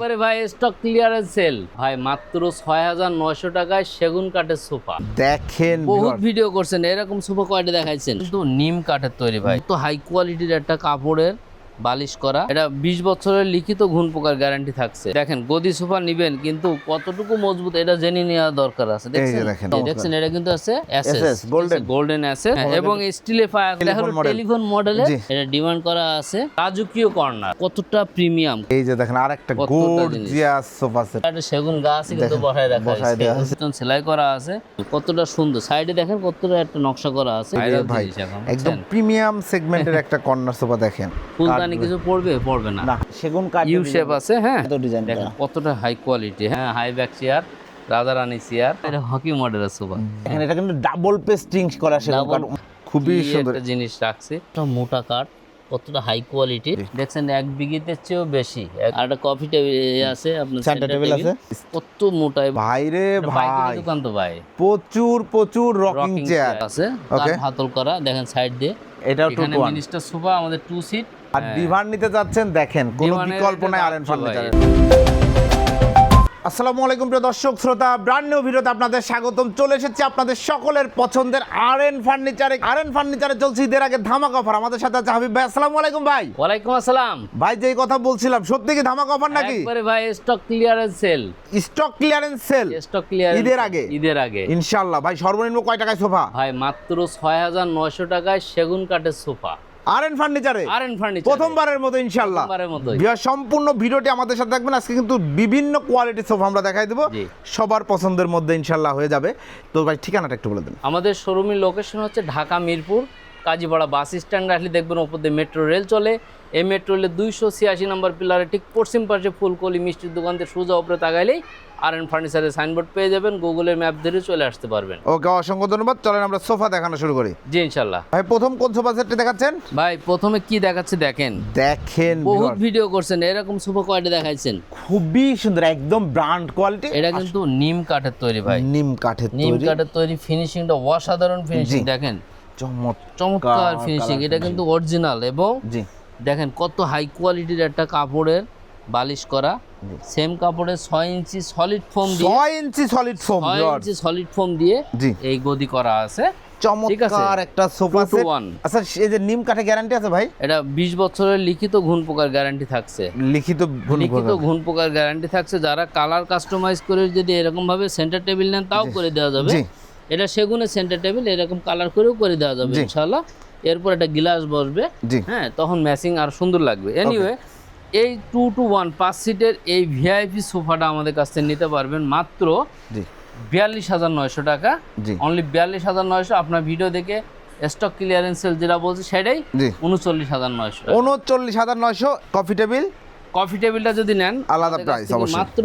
এবারে ভাই stock clearance sell ভাই মাত্র ছয় হাজার নয়শো টাকায় সেগুন কাঠের সোফা। দেখেন বহুত ভিডিও করছেন এরকম সোফা কয়টা দেখাইছেন। কিন্তু নিম কাঠের তৈরি ভাই। তো হাই কোয়ালিটির একটা কাপড়ের বালিশ করা। এটা বিশ বছরের লিখিত ঘুণ পোকার গ্যারান্টি থাকছে। দেখেন গদি সোফা নিবেন কিন্তু কতটুকু মজবুত এটা জেনে নেওয়া দরকার আছে। দেখছেন? এটা কিন্তু আছে SS, গোল্ডেন আছে এবং স্টিলে ফায়ার এটা। টেলিফোন মডেলে এটা ডিমান্ড করা আছে। রাজকীয় কর্নার কতটা প্রিমিয়াম এই যে দেখেন আরেকটা গর্জিয়াস সোফা সেট একটা সেগুন গাছ কিন্তু বসায় রাখা আছে। সেলাই করা আছে। কতটা সুন্দর। সাইডে দেখেন কতটা একটা নকশা করা আছে। ভাই একদম প্রিমিয়াম সেগমেন্টের একটা কর্নার সোফা দেখেন। ফুলদানি কিছু পড়বে? পড়বে না। সেগুন কাঠ ইউ শেপ আছে হ্যাঁ? ডিজাইন দেখেন কতটা হাই কোয়ালিটি হ্যাঁ? হাই ব্যাক চেয়ার রাজা রানী চেয়ার এটা হকি মডেল আছে বা দেখেন এটা কিন্তু ডাবল পেস্টিং করা সেগুন কাঠ। খুবই সুন্দর। একটা জিনিস রাখছে। একটা মোটা কাঠ কতটা হাই কোয়ালিটি দেখছেন এক বিঘিতে চেয়েও বেশি। আর একটা কফি টেবিল আছে আপনার table table। আছে। কত মোটা এবং ভাইরে ভাই। দোকান তো ভাই? প্রচুর প্রচুর রকিং চেয়ার আছে. কাঠ হাতল করা দেখেন সাইড দিয়ে। এটাও টু এখানে টু ওয়ান মিনিস্টার সোফা আমাদের টু সিট আর ডিভান নিতে যাচ্ছেন দেখেন কোনো বিকল্প নাই দাম ফার্নিচারের ভাই। আসসালামু আলাইকুম প্রিয় দর্শক শ্রোতা ব্র্যান্ড নিউ ভিডিওতে আপনাদের স্বাগতম। চলে এসেছি আপনাদের সকলের পছন্দের আরএন ফার্নিচারে আরএন ফার্নিচারে চলছে ঈদের আগে ধামাক অফার আমাদের সাথে আছে হাবিব ভাই। আসসালামু আলাইকুম ভাই। ওয়ালাইকুম আসসালাম। ভাই যেই কথা বলছিলাম সত্যি কি ধামাক অফার নাকি? একবারে ভাই stock clearance sale stock clearance sale stock clearance ঈদের আগে? ঈদের আগে। ইনশাআল্লাহ। ভাই সর্বনিম্ন কয় টাকায় সোফা? ভাই মাত্র ছয় হাজার নয়শো টাকায় সেগুন কাঠের সোফা। আরএন ফার্নিচারে আরএন ফার্নিচার প্রথমবারের মতো ইনশাআল্লাহ। প্রথমবারের সম্পূর্ণ ভিডিওটি আমাদের সাথে থাকবেন। আজকে কিন্তু বিভিন্ন কোয়ালিটি সোফা আমরা দেখাই দেব। সবার পছন্দের মধ্যে ইনশাআল্লাহ হয়ে যাবে। তো ভাই ঠিকানাটা একটু বলে দেন। আমাদের শোরুমের লোকেশন হচ্ছে ঢাকা মিরপুর কাজীপাড়া বাস স্ট্যান্ড। রাখলে দেখবেন ওপর দিয়ে মেট্রো রেল চলে। এই মেট্রো রেলের দুইশো ছিয়াশি নম্বর পিলারে ঠিক পশ্চিম পাশে ফুলকলি মিষ্টির দোকান থেকে সোজা উপরে তাকাইলেই আর এন ফার্নিচারের সাইনবোর্ড পেয়ে যাবেন গুগলের ম্যাপ ধরে চলে আসতে পারবেন। ওকে অসংখ্য ধন্যবাদ। চলেন আমরা সোফা দেখানো শুরু করি। জি ইনশাল্লাহ ভাই প্রথম কোন সোফা সেটটি দেখাচ্ছেন? ভাই প্রথমে কি দেখাচ্ছে দেখেন। দেখেন বহুত ভিডিও করছেন এরকম সোফা কোয়ালিটি দেখাইছেন? খুবই সুন্দর একদম ব্র্যান্ড কোয়ালিটি এটা কিন্তু নিম কাঠের তৈরি ভাই। নিম কাঠের নিম কাঠের তৈরি ফিনিশিংটা অসাধারণ ফিনিশিং দেখেন। চমৎকার ফিনিশিং এটা কিন্তু অরিজিনাল এবং জি। দেখেন কত হাই কোয়ালিটির একটা কাপড়ের বালিশ করা। সেম কাপড়ের ছয় ইঞ্চি সলিড ফোম দিয়ে ছয় ইঞ্চি সলিড ফোম ছয় ইঞ্চি সলিড ফোম দিয়ে এই গদি করা আছে। চমৎকার একটা সোফা সেট আচ্ছা এই যে নিম কাঠে গ্যারান্টি আছে ভাই? এটা বিশ বছরের লিখিত ঘুণ পোকার গ্যারান্টি থাকছে। লিখিত লিখিত ঘুণ পোকার গ্যারান্টি থাকছে। যারা কালার কাস্টমাইজ করে যদি এরকম ভাবে সেন্টার টেবিল নেন তাও করে দেওয়া যাবে। এটা সেগুনের সেন্টার টেবিল এরকম কালার করেও করে দেওয়া যাবে জি। এরপর একটা গ্লাস বসবে হ্যাঁ তখন ম্যাচিং আর সুন্দর লাগবে। এনিওয়ে এই টু টু ওয়ান পাঁচ সিটের এই ভিআইপি সোফাটা আমাদের কাছ থেকে নিতে পারবেন মাত্র বিয়াল্লিশ হাজার নয়শো টাকা। জি। অনলি বিয়াল্লিশ হাজার নয়শো আপনার ভিডিও দেখে স্টক ক্লিয়ারেন্স সেল যেটা বলছে সেটাই উনচল্লিশ হাজার নয়শো। উনচল্লিশ হাজার নয়শো কফি টেবিল কফি টেবিলটা যদি নেন আলাদা অবশ্যই। মাত্র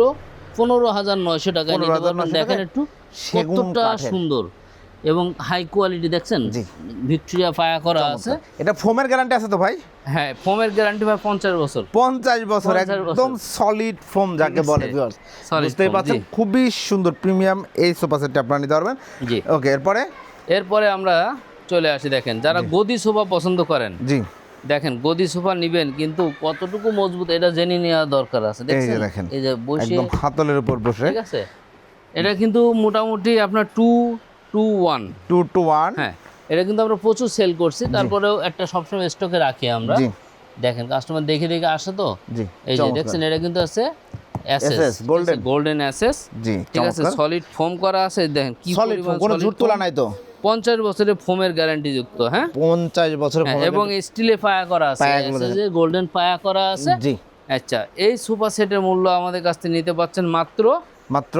পনেরো হাজার নয়শো টাকা নিতে 15,900 পারবেন। দেখেন একটু কাঠের। সুন্দর। এবং হাই কোয়ালিটি দেখছেন? জি। ভিক্টোরিয়া পায়া করা আছে। এটা ফোমের গ্যারান্টি আছে তো ভাই? হ্যাঁ ফোমের গ্যারান্টি ভাই পঞ্চাশ বছর। পঞ্চাশ বছর 50 বছর। একদম সলিড ফোম যাকে বলে বুঝতেই পারছেন খুবই সুন্দর প্রিমিয়াম এই সোফা সেটটা আপনারা নিতে পারবেন। জি। ওকে এরপরে? এরপরে আমরা চলে আসি দেখেন। যারা গদি সোফা পছন্দ করেন জি। দেখেন গদি সোফা নিবেন কিন্তু কতটুকু মজবুত এটা জেনে নেওয়া দরকার আছে। দেখেন এই যে বসে একদম হাতলের উপর বসে। ঠিক আছে? এটা কিন্তু মোটামুটি আপনার two two one. Two two one. হ্যাঁ এটা কিন্তু আমরা প্রচুর সেল করছি তারপরেও একটা সবসময় স্টকে রাখি আমরা। দেখেন কাস্টমার দেখে দেখে আসে তো? এই যে দেখছেন এটা কিন্তু আছে এসএস। গোল্ডেন এসএস জি ঠিক আছে সলিড ফোম করা আছে দেখেন কি সলিড পরিমাণ কোনো ঝুট তোলা নাই তো? পঞ্চাশ বছরের ফোমের গ্যারান্টি যুক্ত হ্যাঁ? পঞ্চাশ বছরের হ্যাঁ, এবং স্টিলে পায়া করা আছে গোল্ডেন পায়া করা আছে। জি। আচ্ছা এই সুপার সেটের মূল্য আমাদের কাছ থেকে নিতে পাচ্ছেন মাত্র মাত্র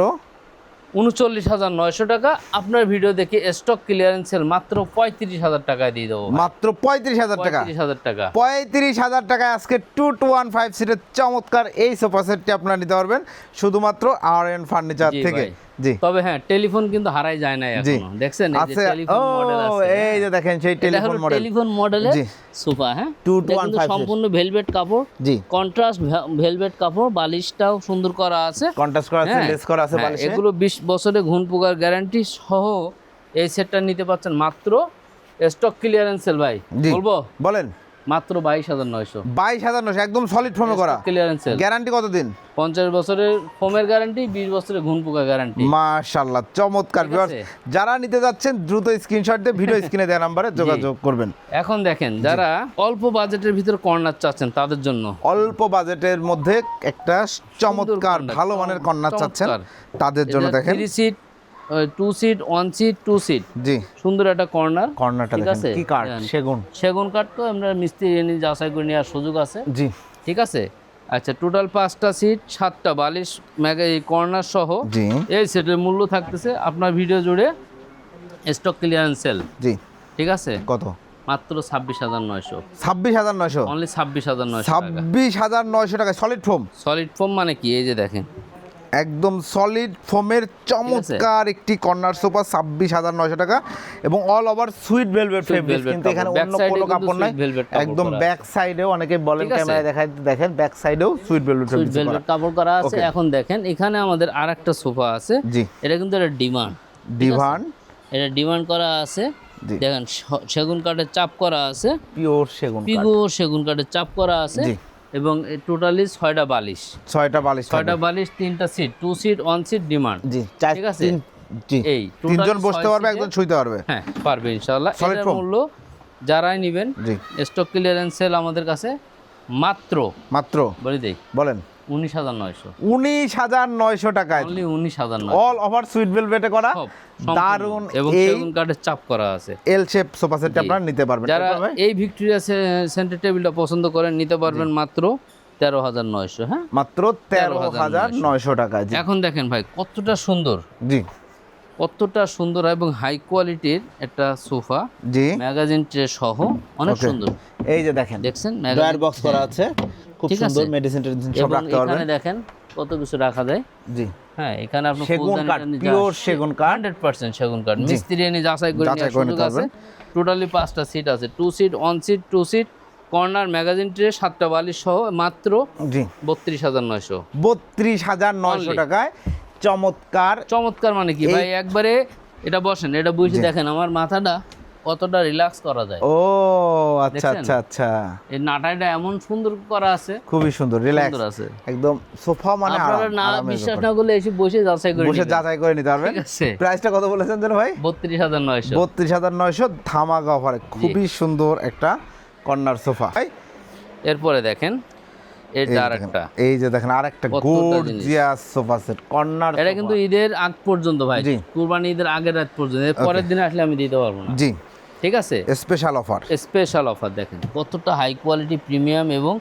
উনচল্লিশ হাজার নয়শো টাকা। আপনার ভিডিও দেখে স্টক ক্লিয়ারেন্স সেল মাত্র পঁয়ত্রিশ হাজার টাকায় দিয়ে দেবো মাত্র পঁয়ত্রিশ হাজার টাকা। পঁয়ত্রিশ হাজার টাকা। পঁয়ত্রিশ হাজার টাকায় আজকে টু টু ওয়ান ফাইভ সিটের চমৎকার এই সোফা সেটটি আপনারা নিতে পারবেন। শুধুমাত্র আর এন ফার্নিচার থেকে। জি। তবে হ্যাঁ টেলিফোন কিন্তু হারাই যায় না এখনও। দেখছেন এই যে টেলিফোন মডেল আছে এই হ্যাঁ। যে দেখেন সেই টেলিফোন মডেল টেলিফোন মডেলের জি। সোফা হ্যাঁ? Two এটা to one কিন্তু five সম্পূর্ণ ভেলভেট কাপড়। জি। কন্ট্রাস্ট ভেলভেট কাপড় বালিশটাও সুন্দর করা আছে। কন্ট্রাস্ট করা আছে হ্যাঁ, লেস করা আছে হ্যাঁ, বালিশে। এগুলো বিশ বছরে ঘুণ পোকার গ্যারান্টি সহ এই সেটটা নিতে পারছেন মাত্র। স্টক ক্লিয়ারেন্স সেল ভাই বলব? বলেন। মাত্র বাইশ হাজার নয়শো। বাইশ হাজার নশো একদম সলিড ফর্মে করা। ক্লিয়ারেন্স গ্যারান্টি কতদিন? পঞ্চাশ বছরের ফোমের গ্যারান্টি বিশ বছরের ঘুন পোকা গ্যারান্টি মাশাল্লাহ চমৎকার। যারা নিতে যাচ্ছেন দ্রুত স্ক্রিনশট দিয়ে ভিডিও স্ক্রিনে দেওয়া নাম্বারে যোগাযোগ করবেন। এখন দেখেন যারা অল্প বাজেটের ভিতরে কর্নার চাচ্ছেন তাদের জন্য। অল্প বাজেটের মধ্যে একটা চমৎকার ভালো মানের কর্নার চাচ্ছেন। তাদের জন্য দেখেন। Three seat two seat one seat two seat জি। সুন্দর একটা কর্নার কর্নারটা ঠিক আছে? কি কাঠ দেখেন। সেগুন। সেগুন কাঠ তো আমরা মিস্ত্রি এনে যাচাই করে নেওয়ার সুযোগ আছে। জি। ঠিক আছে? আচ্ছা টোটাল পাঁচটা সিট সাতটা বালিশ ম্যাগা এই কর্নার সহ জি। এই সেটের মূল্য থাকতেছে আপনার ভিডিও জুড়ে স্টক ক্লিয়ারেন্স সেল জি। ঠিক আছে? কত? মাত্র ছাব্বিশ হাজার নয়শো। ছাব্বিশ হাজার নয়শো। অনলি ছাব্বিশ হাজার নয়শো ছাব্বিশ হাজার নয়শো টাকা সলিড ফোম সলিড ফোম মানে কি? এই যে দেখেন। একদম সলিড ফোমের চমৎকার একটি কর্নার সোফা ছাব্বিশ হাজার নয়শো টাকা এবং all over sweet velvet fabric কিন্তু এখানে অন্য কোনো কাপড় নাই। একদম ব্যাক সাইডেও অনেকে বলেন ক্যামেরায় দেখায় দেখেন ব্যাক সাইডেও সুইট ভেলভেট সুইট ভেলভেট কাপড় করা আছে। এখন দেখেন এখানে আমাদের আর একটা সোফা আছে। জি। এটা কিন্তু একটা ডিমান্ড ডিভান এটা ডিমান্ড করা আছে। দেখেন সেগুন কাঠের চাপ করা আছে। পিওর সেগুন পিওর সেগুন কাঠের চাপ করা আছে। এবং টোটালি ছয়টা বালিশ। ছয়টা বালিশ ছয়টা বালিশ তিনটা seat two seat one seat demand জি ঠিক আছে? জি। এই তিনজন বসতে পারবে একজন শুইতে পারবে। হ্যাঁ পারবে ইনশাআল্লাহ। সলিড এটার? মূল্য যারাই নেবেন জি। স্টক ক্লিয়ারেন্স সেল আমাদের কাছে মাত্র। মাত্র। বলি দেই। বলেন। উনিশ হাজার নয়শো। উনিশ হাজার নয়শো টাকায়। অনলি উনিশ হাজার অল ওভার সুইট ভেলভেটে করা? দারুণ এবং সেগুন কাঠের চাপ করা আছে। এল শেপ সোফা আপনারা নিতে পারবেন। যারা? এই ভিক্টোরিয়া সেন্টার টেবিলটা পছন্দ করেন নিতে পারবেন মাত্র তেরো হাজার নয়শো হ্যাঁ? মাত্র তেরো হাজার নয়শো। টাকায় এখন দেখেন ভাই কতটা সুন্দর। জি। কতটা সুন্দর এবং হাই কোয়ালিটির একটা সোফা। জি। ম্যাগাজিন ট্রে সহ অনেক সুন্দর। এই যে দেখেন দেখছেন? ড্রয়ার ম্যাগাজিন বক্স করা আছে। খুব সুন্দর মেডিসিন টেডিসিন সব রাখতে পারবেন। এখানে দেখেন কত কিছু রাখা যায়। জি। হ্যাঁ এখানে আপনি সেগুন কাঠ পিওর সেগুন কাঠ। হান্ড্রেড পার্সেন্ট সেগুন কাঠ। মিস্ত্রি এনে যাচাই করে নেওয়ার সুযোগ আছে। টোটালি পাঁচটা সিট আছে। Two seat one seat two seat corner magazine tray সাতটা বালিশ সহ মাত্র জি। বত্রিশ হাজার নয়শো। বত্রিশ হাজার নয়শো টাকায়। চমৎকার। চমৎকার মানে কি? ভাই একবারে এটা বসেন এটা বুঝে দেখেন আমার মাথাটা কতটা রিল্যাক্স করা যায়। ও আচ্ছা আচ্ছা আচ্ছা। এই নাটাইটা এমন সুন্দর করা আছে। খুবই সুন্দর রিল্যাক্স আছে। একদম সোফা মানে আপনারা না বিশ্বাস না করলে এসে বসে যাচাই করে বসে যাচাই করে নিতে পারবেন। প্রাইসটা কত বলেছেন যেন ভাই? বত্রিশ হাজার নয়শো। বত্রিশ হাজার নয়শো ধামাকা অফারে খুবই সুন্দর একটা কর্নার সোফা। ভাই এরপরে দেখেন এটা আর একটা এই যে দেখেন আরেকটা গর্জিয়াস সোফা সেট কর্নার এটা কিন্তু ঈদের আগ পর্যন্ত ভাই। জি। কুরবানি ঈদের আগের রাত পর্যন্ত। পরের দিন আসলে আমি দিতে পারব না। জি। ঠিক আছে? স্পেশাল অফার স্পেশাল অফার দেখেন। কতটা হাই কোয়ালিটি প্রিমিয়াম এবং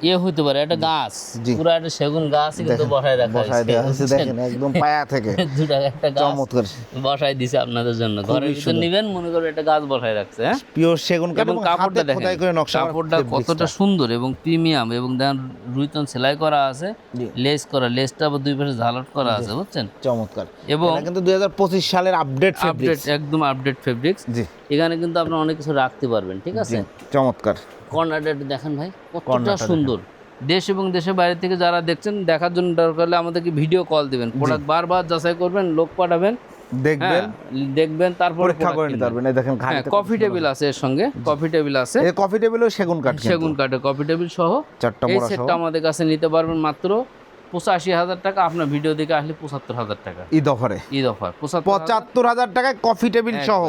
ইয়ে হইতে পারে একটা গাছ। পুরো একটা সেগুন গাছ কিন্তু বসায় রাখা বসায় দেওয়া হয়েছে দেখেন একদম পায়া থেকে। দু টাকা একটা গাছ চমৎকার। বসায় দিছে আপনাদের জন্য। ঘরের ভিতর নিবেন মনে করবে একটা গাছ বসায় রাখছে হ্যাঁ? পিওর সেগুন কাঠ কাপড়টা দেখেন করে নকশা কাপড়টা কতটা সুন্দর এবং প্রিমিয়াম এবং দেখেন রুইতন সেলাই করা আছে লেস করা লেসটা আবার দুই পাশে ঝালট করা আছে বুঝছেন? চমৎকার। এবং কিন্তু দুই হাজার পঁচিশ সালের আপডেট ফেব্রিক্স একদম আপডেট ফেব্রিক্স জি। এখানে কিন্তু আপনারা অনেক কিছু রাখতে পারবেন ঠিক আছে? চমৎকার। কর্নারটা দেখেন ভাই কতটা সুন্দর। দেশ এবং দেশের বাইরে থেকে যারা দেখছেন দেখার জন্য দরকার হলে আমাদেরকে ভিডিও কল দিবেন। প্রোডাক্ট বারবার যাচাই করবেন লোক পাঠাবেন। দেখবেন। হ্যাঁ দেখবেন তারপর পরীক্ষা করে নিতে পারবেন। এই দেখেন হ্যাঁ কফি টেবিল আছে এর সঙ্গে কফি টেবিল আছে। এই কফি টেবিলও সেগুন কাঠ সেগুন কাঠে কফি টেবিল সহ। চারটা এই সেটটা আমাদের কাছে নিতে পারবেন মাত্র পঁচাশি হাজার টাকা আপনার ভিডিও দেখে আসলে পঁচাত্তর হাজার টাকা। ঈদ অফারে। ঈদ অফার পঁচাত্তর হাজার টাকায় কফি টেবিল সহ।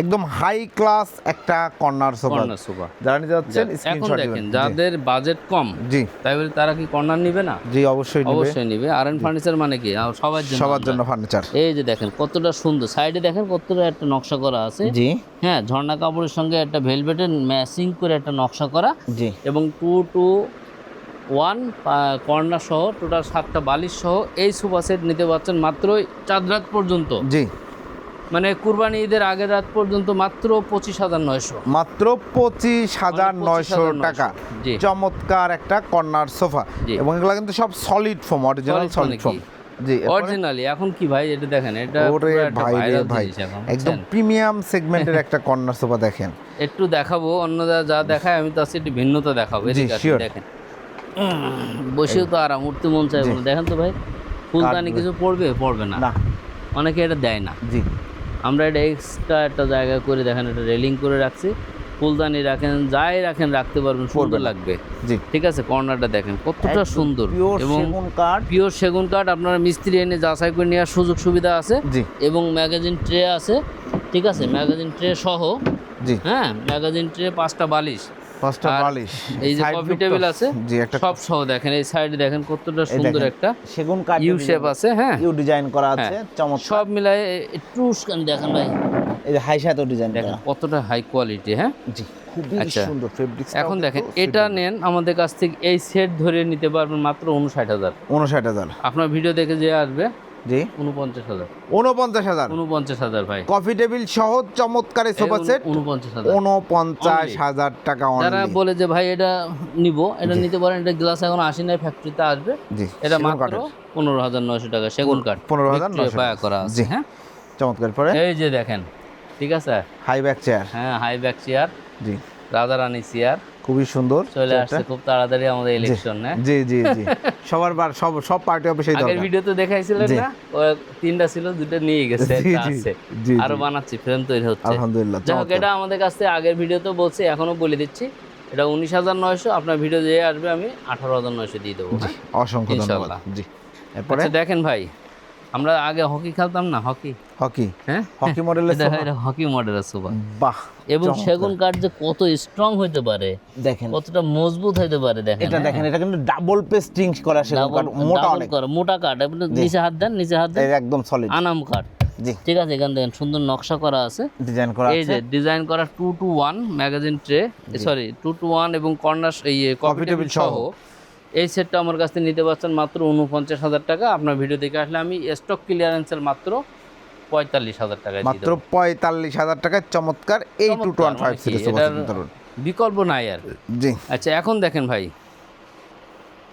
একদম হাই ক্লাস একটা কর্নার সোফা কর্নার সোফা যারা নিতে যাচ্ছেন এখন দেখেন যাদের বাজেট কম জি। তাই বলে তারা কি কর্নার নিবে না? জি অবশ্যই নিবে। অবশ্যই নিবে। আর এন ফার্নিচার মানে কি? সবার জন্য সবার জন্য ফার্নিচার এই যে দেখেন কতটা সুন্দর। সাইডে দেখেন কতটা একটা নকশা করা আছে। জি। হ্যাঁ ঝর্ণা কাপড়ের সঙ্গে একটা ভেলভেটের ম্যাচিং করে একটা নকশা করা। জি। এবং টু টু ওয়ান কর্নার সহ টোটাল সাতটা বালিশ সহ এই সোফা সেট নিতে পারছেন মাত্র চাঁদ রাত পর্যন্ত। জি। মানে কুরবানি ঈদের আগের রাত পর্যন্ত মাত্র পঁচিশ হাজার নয়শো। মাত্র পঁচিশ হাজার নয়শো টাকা। চমৎকার একটা কর্নার সোফা। এবং এগুলো কিন্তু সব সলিড ফোম অরিজিনাল সলিড মানে ফোম জি অরিজিনালি এখন কি ভাই? এটা দেখেন এটা ওরে ভাই রে ভাই। একদম প্রিমিয়াম সেগমেন্টের একটা কর্নার সোফা দেখেন। একটু দেখাবো অন্য যা দেখায় আমি তার একটু ভিন্নতা দেখাবো। দেখেন। বসেও তো আরাম উঠতে মন চায় বলে। দেখেন তো ভাই ফুলদানি কিছু পড়বে? পড়বে না। অনেকে এটা দেয় না। জি। আমরা এটা এক্সট্রা একটা জায়গা করে দেখেন এটা রেলিং করে রাখছি। ফুলদানি রাখেন যাই রাখেন রাখতে পারবেন সুন্দর লাগবে। জি। ঠিক আছে কর্নারটা দেখেন কতটা সুন্দর। এবং পিওর সেগুন কাঠ আপনারা মিস্ত্রি এনে যাচাই করে নেওয়ার সুযোগ সুবিধা আছে। জি। এবং ম্যাগাজিন ট্রে আছে। ঠিক আছে ম্যাগাজিন ট্রে সহ। জি। হ্যাঁ ম্যাগাজিন ট্রে পাঁচটা বালিশ। পাঁচটা বালিশ এই যে কফি টেবিল আছে জি একটা সব সহ দেখেন এই সাইডে দেখেন কতটা সুন্দর একটা সেগুন কাঠ ইউ শেপ আছে হ্যাঁ। ইউ ডিজাইন করা আছে চমৎকার। সব মিলায়ে একটু দেখেন ভাই। এই যে হাই সাথে ডিজাইন দেখেন কতটা হাই কোয়ালিটি হ্যাঁ? জি খুবই আচ্ছা। সুন্দর ফেব্রিক্স এখন দেখেন এটা নেন আমাদের কাছ থেকে এই সেট ধরে নিতে পারবেন মাত্র উনষাট হাজার। উনষাট হাজার। আপনার ভিডিও দেখে যে আসবে জি। উনপঞ্চাশ হাজার। উনপঞ্চাশ হাজার। উনপঞ্চাশ হাজার ভাই। কফি টেবিল সহ চমৎকার সোফা সেট। উনপঞ্চাশ হাজার। উনপঞ্চাশ হাজার টাকা যারা বলে যে ভাই এটা নিব এটা নিতে পারেন এটা গ্লাস এখন আসি নাই ফ্যাক্টরিতে আসবে। জি এটা মাত্র পনেরো হাজার নয়শো টাকা সেগুন কাঠ। 15,900 Victoria পায়া করা জি। হ্যাঁ? চমৎকার। পরে? এই যে দেখেন ঠিক আছে? হাই ব্যাক চেয়ার হ্যাঁ হাই ব্যাক চেয়ার জি। রাজা রানী চেয়ার খুবই সুন্দর চলে আসছে খুব তাড়াতাড়ি আমাদের ইলেকশন হ্যাঁ জি জি জি। সবার বার সব সব পার্টি আগের দরকার। ভিডিওতে দেখাইছিলেন না? তিনটা ছিল দুটো নিয়ে গেছে আছে। আরও বানাচ্ছি ফ্রেম তৈরি হচ্ছে। আলহামদুলিল্লাহ চমৎকার। এটা আমাদের কাছ আগের ভিডিওতে বলছি এখনও বলে দিচ্ছি। এটা উনিশ হাজার নয়শো আপনার ভিডিও যে আসবে আমি আঠারো হাজার নয়শো দিয়ে দেবো জি অসংখ্য ধন্যবাদ। জি এরপরে? আচ্ছা দেখেন ভাই। আমরা আগে হকি খেলতাম না হকি। হকি? হ্যাঁ? হকি মডেলের এটা এটা হকি মডেলের সোফা বাহ এবং সেগুন কাঠ যে কত স্ট্রং হতে পারে দেখেন। কতটা মজবুত হতে পারে দেখেন। এটা দেখেন এটা কিন্তু ডাবল পেস্টিং করা সেগুন কাঠ মোটা অনেক। করা মোটা কাঠ। আপনি নিচে হাত দেন নিচে হাত দেন। একদম সলিড আনাম কাঠ। জি। ঠিক আছে এখান দেখেন সুন্দর নকশা করা আছে। ডিজাইন করা আছে এই যে ডিজাইন করা two two one magazine tray sorry two two one এবং কর্নার এই কফি টেবিল সহ। এই সেটটা আমার কাছ থেকে নিতে পারছেন মাত্র উনপঞ্চাশ হাজার টাকা। আপনার ভিডিও দেখে আসলে আমি স্টক ক্লিয়ারেন্সের মাত্র পঁয়তাল্লিশ হাজার দিয়ে মাত্র পঁয়তাল্লিশ হাজার টাকায় চমৎকার এই টু টু ওয়ান ফাইভ মানে সিরিজ বিকল্প নাই আর। জি। আচ্ছা এখন দেখেন ভাই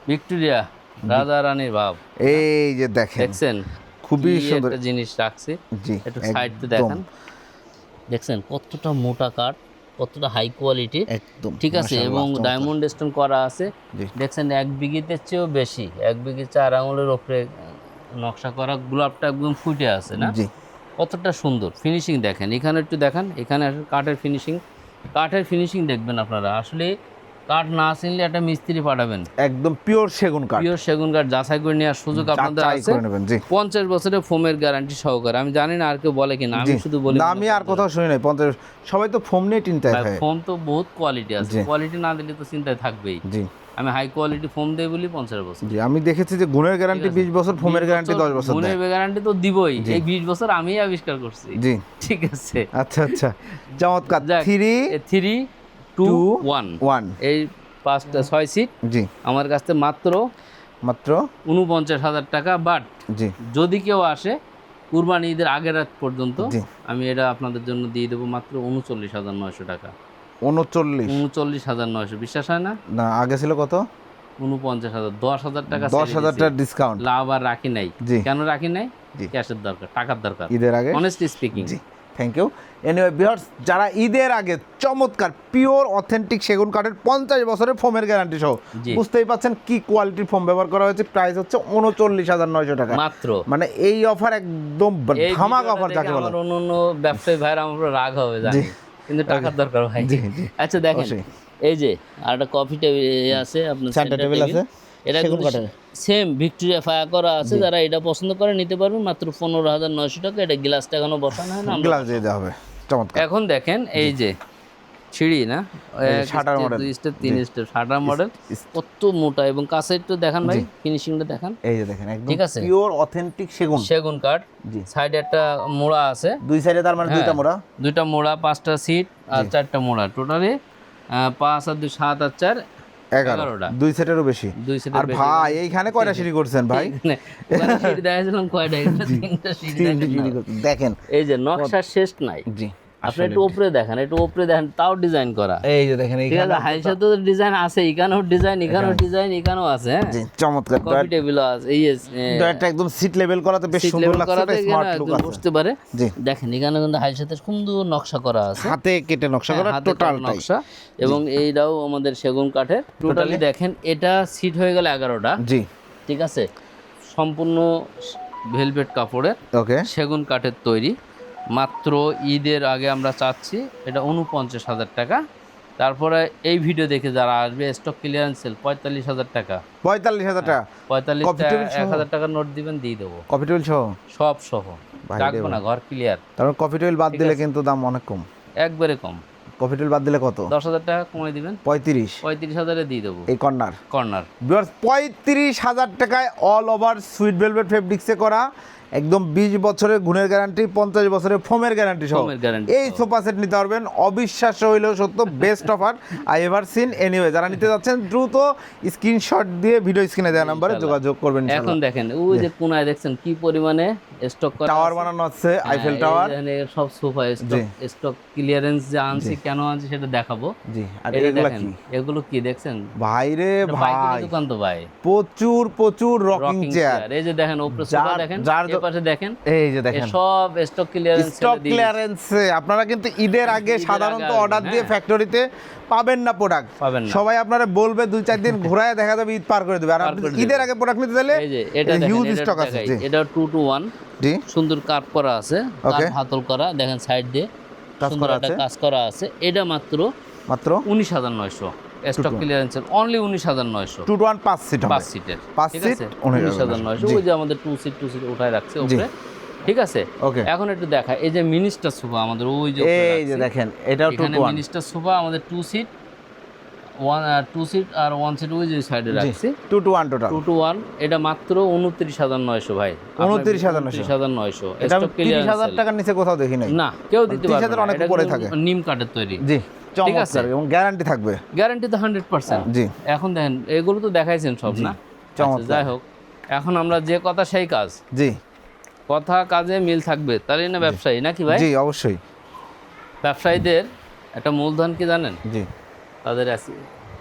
ভিক্টোরিয়া রাজা রানীর ভাব এই যে দেখেন দেখছেন? খুবই সুন্দর। একটা জিনিস রাখছি। জি একটু একদম, দেখান। দেখছেন কতটা মোটা কাঠ? কতটা হাই কোয়ালিটি একদম ঠিক আছে? এবং। ডায়মন্ড স্টোন করা আছে। দেখছেন এক বিঘিতে চেয়েও বেশি এক বিঘি চার আঙুলের ওপরে নকশা করা গোলাপটা একদম ফুটে আছে না? কতটা সুন্দর। ফিনিশিং দেখেন এখানে একটু দেখেন এখানে কাঠের ফিনিশিং কাঠের ফিনিশিং দেখবেন আপনারা। আসলে কাঠ না চিনলে একটা মিস্ত্রি পাঠাবেন। একদম পিওর সেগুন কাঠ। পিওর সেগুন কাঠ যাচাই করে নেওয়ার সুযোগ আপনাদের আছে। পঞ্চাশ বছরের ফোমের গ্যারান্টি সহকারে। আমি জানি না আর কেউ বলে কিনা আমি শুধু বলি আমি আর কোথাও শুনি নাই পঞ্চাশ সবাই তো ফোম নিয়ে চিন্তায় থাকে। ফোম তো বহুত কোয়ালিটি আছে। কোয়ালিটি না দিলে তো চিন্তায় থাকবেই। জি। আমি হাই কোয়ালিটি ফোম দেই বলি পঞ্চাশ বছর। জি আমি দেখেছি যে গুণের গ্যারান্টি বিশ বছর ফোমের গ্যারান্টি দশ বছর গুণের গ্যারান্টি তো দিবই। এই বিশ বছর আমি আবিষ্কার করছি। জি। ঠিক আছে। আচ্ছা আচ্ছা। চমৎকার। Three three two one one এই পাঁচটা ছয় সিট জি। আমার কাছ থেকে মাত্র মাত্র উনপঞ্চাশ হাজার টাকা বাট জি। যদি কেউ আসে কুরবানি ঈদের আগের রাত পর্যন্ত আমি এটা আপনাদের জন্য দিয়ে দেবো মাত্র উনচল্লিশ হাজার নয়শো টাকা। উনচল্লিশ উনচল্লিশ হাজার নয়শো বিশ্বাস হয় না? না আগে ছিল কত? উনপঞ্চাশ হাজার দশ হাজার টাকা দশ হাজার টাকা ডিসকাউন্ট লাভ আর রাখি নাই। কেন রাখি নাই? ক্যাশের দরকার টাকার দরকার। ঈদের আগে। Honestly speaking thank you anyway বিহার্স যারা ঈদের আগে চমৎকার পিওর অথেন্টিক সেগুন কাঠের পঞ্চাশ বছরের ফোমের গ্যারান্টি সহ বুঝতেই পাচ্ছেন কি কোয়ালিটির ফোম ব্যবহার করা হয়েছে। প্রাইস হচ্ছে উনচল্লিশ হাজার নয়শো টাকা। মাত্র। মানে এই অফার একদম ধামাক অফার যাকে বলে। অন্য অন্য ব্যবসায়ী ভাইরা আমার রাগ হবে কিন্তু টাকার দরকার ভাই। আচ্ছা দেখেন। এই যে আর একটা কফি টেবিল আছে আপনার table table। আছে, এটা। সেম ভিক্টোরিয়া ফায়ার করা আছে যারা এটা পছন্দ করে নিতে পারবেন মাত্র পনেরো হাজার নয়শো টাকা। এটা গ্লাসটা এখনও বসানো হয় না গ্লাস হবে এখন দেখেন এই যে সিঁড়ি না? দুই স্টেপ তিন স্টেপ শাটার মডেল কত মোটা এবং কাছে একটু দেখান ভাই ফিনিশিংটা দেখান। এই যে দেখেন একদম ঠিক আছে। পিওর অথেন্টিক সেগুন। সেগুন কাঠ। জি। সাইডে একটা মোড়া আছে। দুই সাইডে তার মানে দুইটা হ্যাঁ। মোড়া? দুইটা মোড়া পাঁচটা সিট আর চারটা মোড়া। টোটালি পাঁচ আর দুই সাত আর চার এগারোটা। দুই সেটেরও বেশি। দুই আর ভাই এইখানে কয়টা সিঁড়ি করছেন ভাই? সিঁড়ি দেখাছিলাম কয়টা? তিনটা সিঁড়ি দেখেন সিঁড়ি না। করছেন। দেখেন। এই যে নকশার শেষ নাই। জি। আপনি একটু উপরে দেখেন একটু উপরে দেখেন তাও ডিজাইন করা। এই যে দেখেন ঠিক আছে হাইসা তো ডিজাইন আছে এখানেও ডিজাইন এখানেও ডিজাইন এখানেও আছে হ্যাঁ? চমৎকার। কফি টেবিলও আছে এই একটা একদম সিট লেভেল করাতে বেশ সিট সুন্দর লাগছে স্মার্ট লুক আছে। বসতে পারে। দেখেন এখানে কিন্তু হাইসাতে সুন্দর নকশা করা আছে। হাতে কেটে নকশা করা হ্যাঁ, হাতে নকশা। এবং এইটাও আমাদের সেগুন কাঠের। টোটালি দেখেন এটা সিট হয়ে গেল এগারোটা। জি। ঠিক আছে? সম্পূর্ণ ভেলভেট কাপড়ের ওকে সেগুন কাঠের তৈরি। মাত্র ঈদের আগে আমরা চাচ্ছি এটা উনপঞ্চাশ হাজার টাকা। তারপরে এই ভিডিও দেখে যারা আসবে স্টক ক্লিয়ারেন্স সেল পঁয়তাল্লিশ হাজার টাকা। পঁয়তাল্লিশ হাজার টাকা? পঁয়তাল্লিশ table সহ? এক হাজার টাকার নোট দিবেন দিয়ে দেবো। কফি টেবিল সহ? সব সহ। রাখব না ঘর ক্লিয়ার তারপর কফি টেবিল বাদ দিলে কিন্তু দাম অনেক কম। একবারে কম। কফি টেবিল বাদ দিলে কত? দশ হাজার টাকা কমে দিবেন। পঁয়ত্রিশ। পঁয়ত্রিশ হাজারে দিয়ে দেবো। এই কর্নার কর্নার পঁয়ত্রিশ হাজার টাকায় অল ওভার সুইট ভেলভেট ফেব্রিক্সে করা। একদম বিশ বছরের গুণের গ্যারান্টি পঞ্চাশ বছরের ফোমের গ্যারান্টি সহ। এই সোফা সেট নিতে পারবেন অবিশ্বাস্য হইলেও সত্য best offer I ever seen anyway যারা নিতে যাচ্ছেন দ্রুত স্ক্রিনশট দিয়ে ভিডিও স্ক্রিনে দেওয়া নাম্বারে যোগাযোগ করবেন এখন দেখেন ওই যে কোনায় দেখছেন কি পরিমাণে স্টক করা টাওয়ার বানানো আছে আইফেল টাওয়ার এর সব সোফা স্টক স্টক ক্লিয়ারেন্স যে আনছি কেন আনছি সেটা দেখাবো। জি আর এগুলা কি? এগুলো কি দেখছেন? ভাই রে ভাই। দোকান তো ভাই। প্রচুর প্রচুর রকিং চেয়ার এই যে দেখেন উপরে সোফা যার- দেখেন পাশে দেখেন। এই যে দেখেন। সব স্টক ক্লিয়ারেন্স স্টক ক্লিয়ারেন্সে আপনারা কিন্তু ঈদের আগে সাধারণত অর্ডার দিয়ে হ্যাঁ। ফ্যাক্টরিতে পাবেন না প্রোডাক্ট পাবেন না। সবাই আপনারা বলবে দুই চার দিন ঘোরায় দেখা যাবে ঈদ পার করে দেবে। আর ঈদের আগে প্রোডাক্ট নিতে চাইলে এটা হিউজ স্টক আছে এটা 2 টু 1 জি। সুন্দর কাট করা আছে কাট হাতল করা দেখেন সাইড দিয়ে কাজ করা আছে। কাজ করা আছে। এটা মাত্র মাত্র? উনিশ হাজার নয়শো। স্টক ক্লিয়ারেন্স অনলি উনিশ হাজার নয়শো। টু ওয়ান পাঁচ সিট পাঁচ সিটের পাঁচ সিট, উনিশ হাজার হাজার নয়শো। ওই যে আমাদের টু সিট টু সিট উঠায় রাখছে উপরে। ঠিক আছে? ওকে এখন একটু দেখা। এই যে মিনিস্টার সোফা আমাদের ওই যে এই যে দেখেন এটাও টু ওয়ান মিনিস্টার সোফা আমাদের two seat one two seat আর ওয়ান সিট ওই যে সাইডে রাখছি। Two two one total two two one এটা মাত্র উনত্রিশ হাজার নয়শো ভাই। উনত্রিশ হাজার নয়শো। এটা আমি তিরিশ হাজার টাকার নিচে কোথাও দেখি না কেউ দিতে 30,000 পারবে অনেক উপরে থাকে। নিম কাঠের তৈরি। জি। চমৎকার এবং গ্যারান্টি থাকবে। গ্যারান্টি তো হান্ড্রেড পার্সেন্ট জি। এখন দেখেন এগুলো তো দেখাইছেন সব না? চমৎকার। আচ্ছা, যাই হোক এখন আমরা যে কথা সেই কাজ। জি। কথা কাজে মিল থাকবে তাহলে না ব্যবসায়ী নাকি ভাই? জি অবশ্যই। ব্যবসায়ীদের একটা মূলধন কি জানেন? জি। তাদের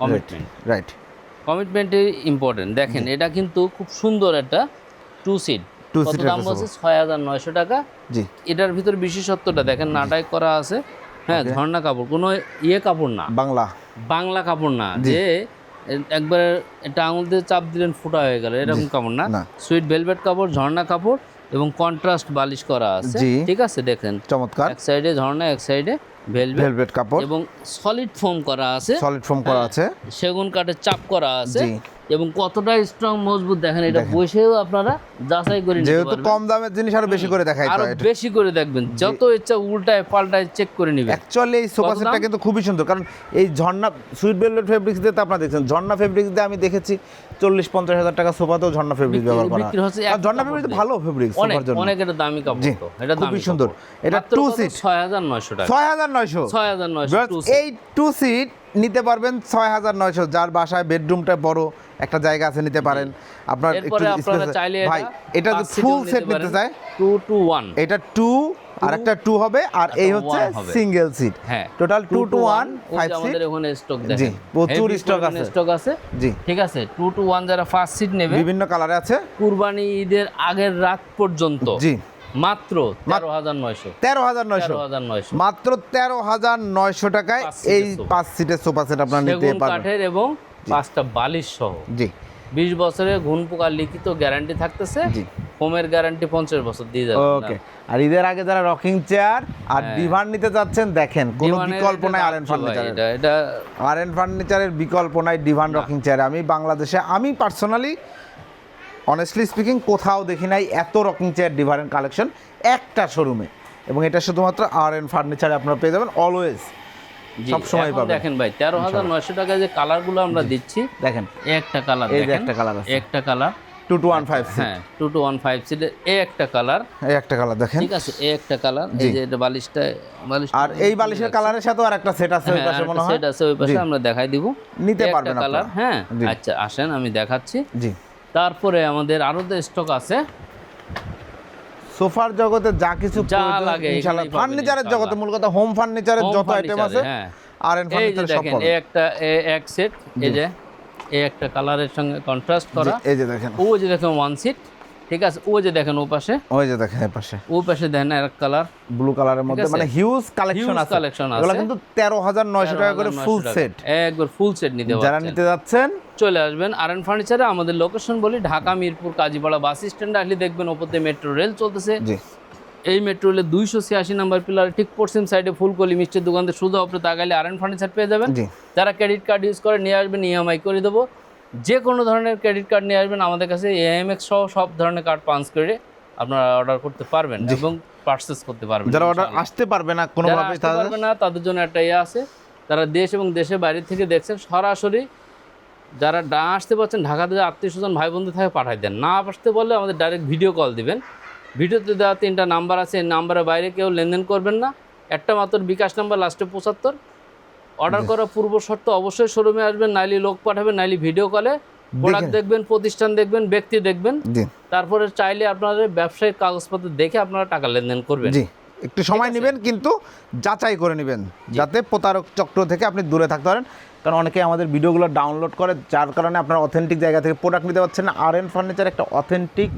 কমিটমেন্ট রাইট কমিটমেন্টই ইম্পর্টেন্ট দেখেন এটা কিন্তু খুব সুন্দর একটা টু সিট টু সিট দাম বলছে? ছয় হাজার নয়শো টাকা। জি। এটার ভিতর বিশেষত্বটা দেখেন নাটাই করা আছে। হ্যাঁ ঝর্ণা কাপড় কোনো ইয়ে কাপড় না। বাংলা। বাংলা কাপড় না যে একবার এটা আঙুল দিয়ে চাপ দিলেন ফুটা হয়ে গেল এরকম কাপড় না। সুইট ভেলভেট কাপড় ঝর্ণা কাপড় এবং কন্ট্রাস্ট বালিশ করা আছে। ঠিক আছে দেখেন। চমৎকার। এক সাইডে ঝর্ণা এক সাইডে ভেলভেট কাপড়। এবং সলিড ফোম করা আছে। সলিড ফোম করা আছে। সেগুন কাঠের চাপ করা আছে। এবং কতটা স্ট্রং মজবুত দেখেন এটা বসেও আপনারা যাচাই করে যেহেতু কম দামের জিনিস আরও বেশি করে দেখাই আরও বেশি করে দেখবেন। যত ইচ্ছা উল্টায় পাল্টায় চেক করে নিবেন। অ্যাকচুয়ালি এই সোফা সেটটা কিন্তু খুবই সুন্দর। কারণ এই ঝর্ণা সুইট ভেলভেট ফেব্রিক্স দিয়ে তো আপনারা দেখছেন ঝর্ণা ফেব্রিক্স দিয়ে আমি দেখেছি চল্লিশ পঞ্চাশ হাজার টাকা সোফাতেও ঝর্ণা ফেব্রিক ব্যবহার করা। আর ঝর্ণা ফেব্রিক ভালো ফেব্রিক সোফার জন্য। অনেক এটা দামি কাপড় তো এটা খুবই সুন্দর। এটা মাত্র two কত? seat। 6900 টাকা। ছয় হাজার নয়শো। 6900 two seat। এই টু সিট নিতে পারবেন ছয় হাজার নয়শো যার বাসায় বেডরুমটা বড় একটা জায়গা আছে নিতে পারেন। আপনার একটু ভাই এটা ফুল সেট নিতে চায় টু টু ওয়ান এটা টু আর একটা টু হবে আর এই হচ্ছে সিঙ্গেল সিট হ্যাঁ। Total two two one five seat ওখানে স্টক জি, প্রচুর stock আছে। স্টক আছে। জি। ঠিক আছে টু টু ওয়ান যারা ফার্স্ট সিট নেবে বিভিন্ন কালারে আছে। কুরবানি ঈদের আগের রাত পর্যন্ত। জি। মাত্র তেরো হাজার নয়শো। তেরো হাজার নয়শো। হাজার নয়শো। মাত্র তেরো হাজার নয়শো টাকায় এই পাঁচ সিটের সোফা সেট আপনারা নিতে পারবেন। কাঠের এবং পাঁচটা বালিশ সহ। জি। বিশ বছরের ঘুণ পোকার লিখিত গ্যারান্টি থাকতেছে। হোমের গ্যারান্টি পঞ্চাশ বছর দিয়ে যাবে ওকে। আর ঈদের আগে যারা রকিং চেয়ার আর ডিভান নিতে যাচ্ছেন দেখেন কোনো বিকল্প নাই ফার্নিচারের এটা এটা আর এন ফার্নিচারের বিকল্প নাই ডিভান রকিং চেয়ার। আমি বাংলাদেশে আমি পার্সোনালি অনেস্টলি স্পিকিং কোথাও দেখি নাই এত রকিং চেয়ার ডিভারেন কালেকশন একটা শোরুমে এবং এটা শুধুমাত্র আর এন ফার্নিচারে আপনারা পেয়ে যাবেন অলওয়েজ জি, সব সময় পাবেন। দেখেন ভাই তেরো হাজার নয়শো টাকা যে কালারগুলো আমরা দিচ্ছি দেখেন। একটা কালার এই একটা কালার আছে। একটা colour two two one five হ্যাঁ টু টু ওয়ান ফাইভ সিটের এ একটা কালার এই একটা কালার দেখেন। ঠিক আছে এ একটা কালার এই যে এটা বালিশটা বালিশ আর এই বালিশের কালারের সাথেও আর একটা সেট আছে ওই পাশে মনে হয়। সেট আছে ওই পাশে আমরা দেখাই দিব। নিতে পারবেন কালার হ্যাঁ আচ্ছা আসেন আমি দেখাচ্ছি। জি। তারপরে আমাদের আরও তো স্টক আছে। সোফার জগতে যা কিছু যা লাগে ইনশাআল্লাহ। ফার্নিচারের জগতে মূল কথা হোম ফার্নিচারের যত আইটেম আছে হ্যাঁ। আর এন ফার্নিচার সব দেখেন পাবেন। এই একটা এ এক সেট এই যে এই একটা কালারের সঙ্গে কন্ট্রাস্ট করা। এই যে দেখেন। ও যে দেখেন ওয়ান সিট ঠিক আছে ও যে দেখেন ও পাশে। ওই যে দেখেন এই পাশে। ও পাশে দেখেন এক কালার ব্লু কালারের মধ্যে মানে হিউজ কালেকশন আছে। এগুলো আছে। কিন্তু তেরো হাজার নয়শো টাকা করে ফুল সেট একবার ফুল সেট নিতে যারা নিতে যাচ্ছেন চলে আসবেন আর এন ফার্নিচারে আমাদের লোকেশন বলি ঢাকা মিরপুর কাজীপাড়া বাস স্ট্যান্ডে আসলে দেখবেন ওপর দিয়ে মেট্রো রেল চলতেছে। জি। এই মেট্রো রেলের দুইশো ছিয়াশি নাম্বার পিলার ঠিক পশ্চিম সাইডে ফুলকলি মিষ্টির দোকানতে শুধু আপনি তাকাইলে আর এন ফার্নিচার পেয়ে যাবেন। জি। যারা ক্রেডিট কার্ড ইউজ করে নিয়ে আসবেন ইএমআই করে দেবো। যে কোনো ধরনের ক্রেডিট কার্ড নিয়ে আসবেন আমাদের কাছে এএমএক্স সহ সব ধরনের কার্ড পাঞ্চ করে আপনারা অর্ডার করতে পারবেন এবং পারচেস করতে পারবেন যারা অর্ডার আসতে পারবে না কোনো আসতে পারবে না তাদের জন্য একটা ইয়ে আছে। তারা দেশ এবং দেশের বাইরে থেকে দেখছেন সরাসরি যারা না আসতে পারছেন ঢাকাতে আত্মীয় স্বজন ভাই বন্ধু থাকে পাঠাই দেন। না আসতে বললে আমাদের ডাইরেক্ট ভিডিও কল দিবেন। ভিডিওতে দেওয়া তিনটা নাম্বার আছে এই নাম্বারের বাইরে কেউ লেনদেন করবেন না। একটা মাত্র বিকাশ নাম্বার লাস্টে পঁচাত্তর। অর্ডার করার পূর্ব শর্ত অবশ্যই শোরুমে আসবেন নাইলি লোক পাঠাবেন নাইলি ভিডিও কলে প্রোডাক্ট দেখবেন প্রতিষ্ঠান দেখবেন ব্যক্তি দেখবেন। তারপরে চাইলে আপনাদের ব্যবসায়িক কাগজপত্র দেখে আপনারা টাকা লেনদেন করবেন। একটু সময় নেবেন কিন্তু যাচাই করে নেবেন। যাতে প্রতারক চক্র থেকে আপনি দূরে থাকতে পারেন। কারণ অনেকে আমাদের ভিডিওগুলো ডাউনলোড করে যার কারণে আপনারা অথেন্টিক জায়গা থেকে প্রোডাক্ট নিতে পারছেন না। আর এন ফার্নিচার একটা অথেন্টিক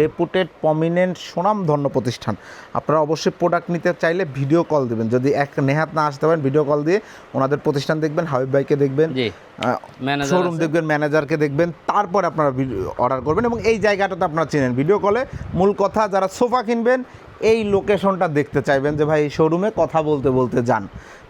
রেপুটেড প্রমিনেন্ট সুনামধন্য প্রতিষ্ঠান। আপনারা অবশ্যই প্রোডাক্ট নিতে চাইলে ভিডিও কল দিবেন। যদি এক নেহাত না আসতে পারেন ভিডিও কল দিয়ে ওনাদের প্রতিষ্ঠান দেখবেন হাবিব ভাইকে দেখবেন শোরুম দেখবেন ম্যানেজারকে দেখবেন তারপর আপনারা অর্ডার করবেন। এবং এই জায়গাটাতে আপনারা চেনেন ভিডিও কলে মূল কথা যারা সোফা কিনবেন এই লোকেশনটা দেখতে চাইবেন যে ভাই এই শোরুমে কথা বলতে বলতে যান।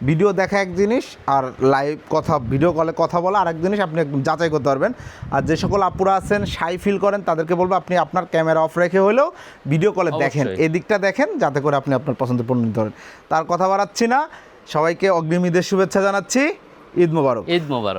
ভিডিও দেখা এক জিনিস আর লাইভ কথা ভিডিও কলে কথা বলা আরেক জিনিস আপনি একদম যাচাই করতে পারবেন। আর যে সকল আপুরা আছেন সাই ফিল করেন তাদেরকে বলব আপনি আপনার ক্যামেরা অফ রেখে হলেও ভিডিও কলে দেখেন। এদিকটা দেখেন যাতে করে আপনি আপনার পছন্দের পণ্য নিতে পারেন। তার কথা বাড়াচ্ছি না। সবাইকে অগ্রিম ঈদের শুভেচ্ছা জানাচ্ছি। ঈদ মোবারক। ঈদ মোবারক।